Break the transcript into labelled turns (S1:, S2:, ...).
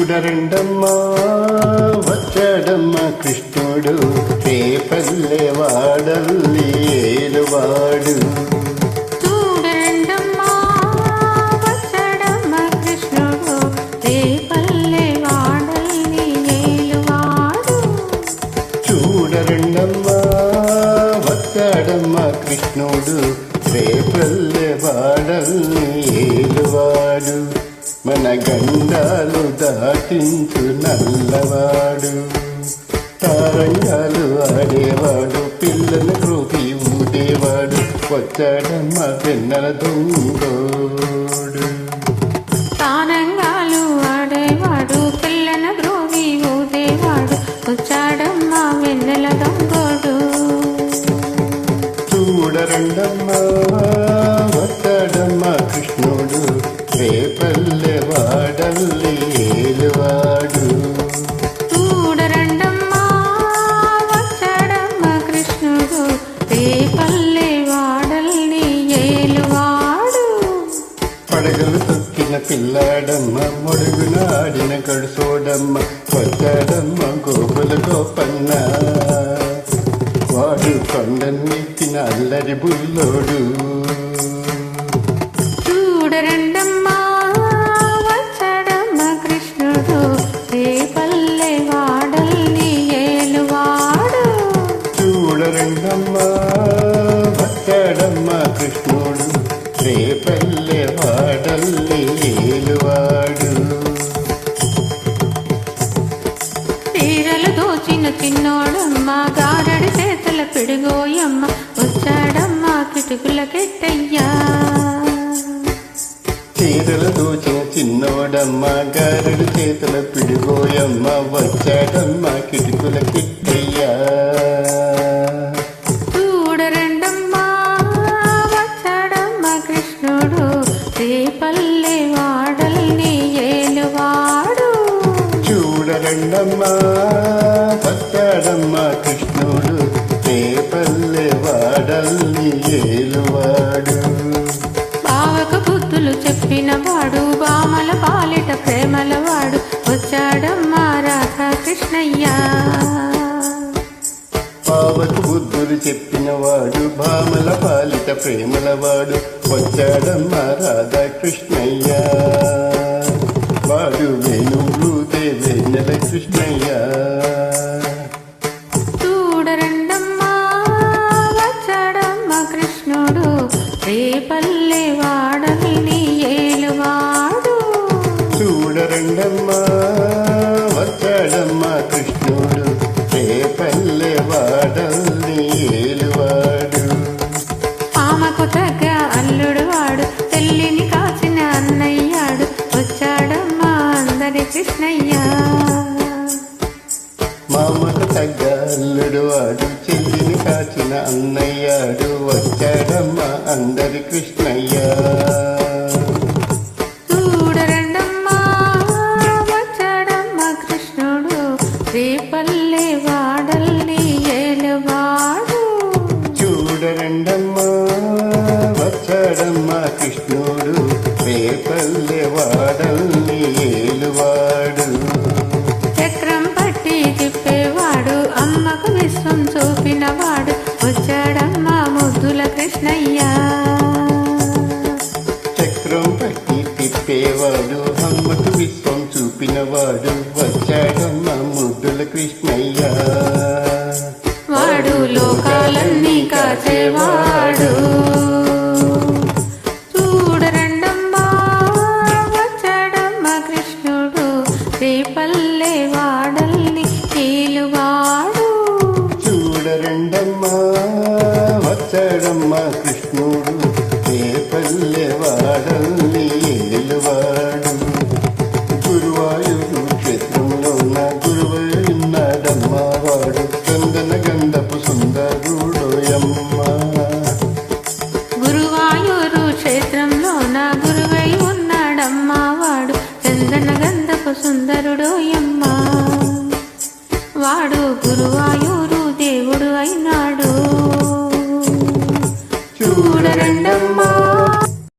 S1: చూడరండమ్మా వచ్చాడమ్మ కృష్ణుడు. రేపల్లె వాడల్లి ఏలువాడు.
S2: కృష్ణుడు. రేపల్లె
S1: వాడల్ని ఏలువాడు. మన గండాలు దాటించు నల్లవాడు. తారంగాలు ఆడేవాడు పిల్లల గ్రూపి ఊడేవాడు వచ్చాడమ్మ పిన్నల దొంగోడు
S2: తానంగాలు ఆడేవాడు పిల్లన గ్రోవి ఊదేవాడు వచ్చాడమ్మ వెన్నెల దొంగోడు.
S1: చూడరండమ్మా. పడగలు తొక్కిన పిల్లాడమ్మ మొడుగున ఆడిన గడుసోడమ్మ వచ్చాడమ్మ గోపుల గోపన్న వాడు కొండనెక్కిన అల్లరి బుల్లోడు.
S2: చూడరండమ్మా వచ్చాడమ్మ కృష్ణుడు. రేపల్లె వాడల్ని ఏలువాడు?
S1: చూడరండమ్మా వచ్చాడమ్మ కృష్ణుడు. రేపల్లె వాడల్లి ఏలువాడు.
S2: తీరలు దోచిన చిన్నోడమ్మ గారడి చేతుల పిడుగోయమ్మ వచ్చాడమ్మ కిటుకుల కెట్టయ్యా
S1: చీరలు దోచిన చిన్నోడమ్మ గారెడు చేతుల పిడిగోయమ్మ వచ్చాడమ్మ కిటికుల కిట్టయ్యా
S2: చూడరండమ్మా వచ్చాడమ్మ కృష్ణుడు రేపల్లె వాడల్ని ఏలువాడు. బావకు బుద్ధులు చెప్పిన వాడు బామల పాలిట ప్రేమల వాడు వచ్చాడమ్మ రాధా కృష్ణయ్య
S1: పావకు బుద్ధులు చెప్పినవాడు భామల పాలిట ప్రేమలవాడు వచ్చాడమ్మ రాధాకృష్ణయ్య. వాడు వేణువులుదే వెన్నెల కృష్ణయ్య
S2: చూడరండమ్మా వచ్చాడమ్మ కృష్ణుడు. రేపల్లె వాడల్ని ఏలువాడు.
S1: చూడరండమ్మా వచ్చాడమ్మ
S2: అన్నయ్యాడు వచ్చాడమ్మ అందరి కృష్ణయ్య. చూడరండమ్మా వచ్చాడమ్మ కృష్ణుడు. రేపల్లె వాడల్ని ఏలువాడు.
S1: చూడరండమ్మా వచ్చాడమ్మ కృష్ణుడు. రేపల్లె వాడల్ని ఏలువాడు.
S2: చూపినవాడు వచ్చాడమ్మ ముద్దుల కృష్ణయ్య
S1: వాడు లోకాలన్నీ కాసేవాడు కృష్ణుడు. రేపల్లె వాడల్ని ఏలువాడు చూడరండమ్మా వాడు గురువాయూరు దేవుడు అయినాడు. చూడరండమ్మ.